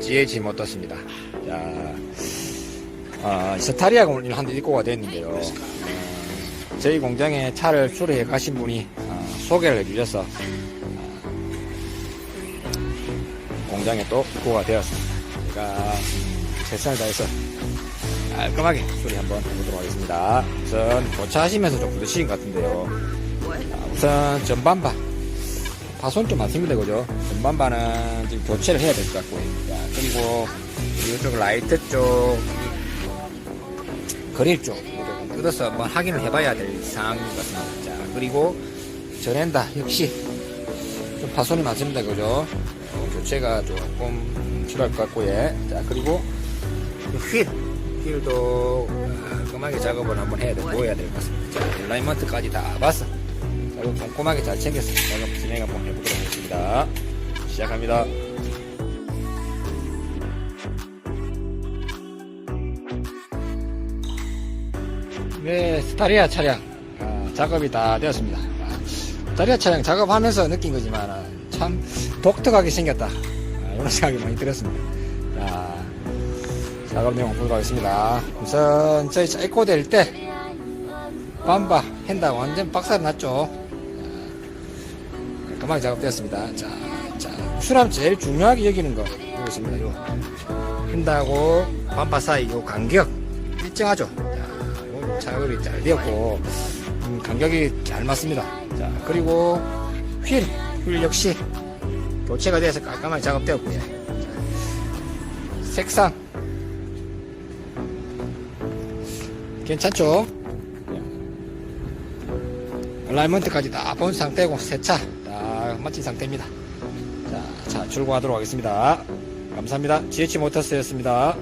GH 모터스입니다. 자, 어, 스타리아 오늘 한대 입고가 됐는데요. 어, 저희 공장에 차를 수리해 가신 분이 어, 소개를 해주셔서 어, 공장에 또 입고가 되었습니다. 제가 최선을 다해서 깔끔하게 수리 한번 해보도록 하겠습니다. 우선 교차하시면서 좀 부딪히신 것 같은데요. 자, 우선 전반바 파손 좀 많습니다, 그죠? 전반바는 지금 교체를 해야 될 것 같고요. 자, 그리고 이쪽 라이트 쪽, 그릴 쪽, 뜯어서 한번 확인을 해봐야 될 상황인 것 같습니다. 자, 그리고 전엔다 역시 좀 파손이 많습니다, 그죠? 어, 교체가 조금 필요할 것 같고 요. 자, 그리고 이 휠, 휠도 깔끔하게 작업을 한번 해야 돼, 보여야 될 것 같습니다. 자, 얼라이먼트까지 다 봤어. 자, 이거 꼼꼼하게 잘 챙겨서 작업 진행 한번 해보도록 하겠습니다. 시작합니다. 네, 스타리아 차량 아, 작업이 다 되었습니다. 아, 스타리아 차량 작업하면서 느낀 거지만 아, 참 독특하게 생겼다. 아, 이런 생각이 많이 들었습니다. 자, 작업 내용 보도록 하겠습니다. 우선 저희 차 에코 될때 밤바 핸다 완전 박살 났죠. 자, 깔끔하게 작업되었습니다. 자, 자, 수람 제일 중요하게 여기는 거 여기 있습니다. 요 핸다하고 밤바 사이 요 간격 일정하죠. 자, 요 작업이 잘 되었고 음, 간격이 잘 맞습니다. 자, 그리고 휠, 휠 역시 교체가 돼서 깔끔하게 작업되었고요. 자, 색상 괜찮죠? 얼라이먼트까지 다 본 상태고 세차 다 마친 상태입니다. 자, 자 출고하도록 하겠습니다. 감사합니다. GH 모터스였습니다.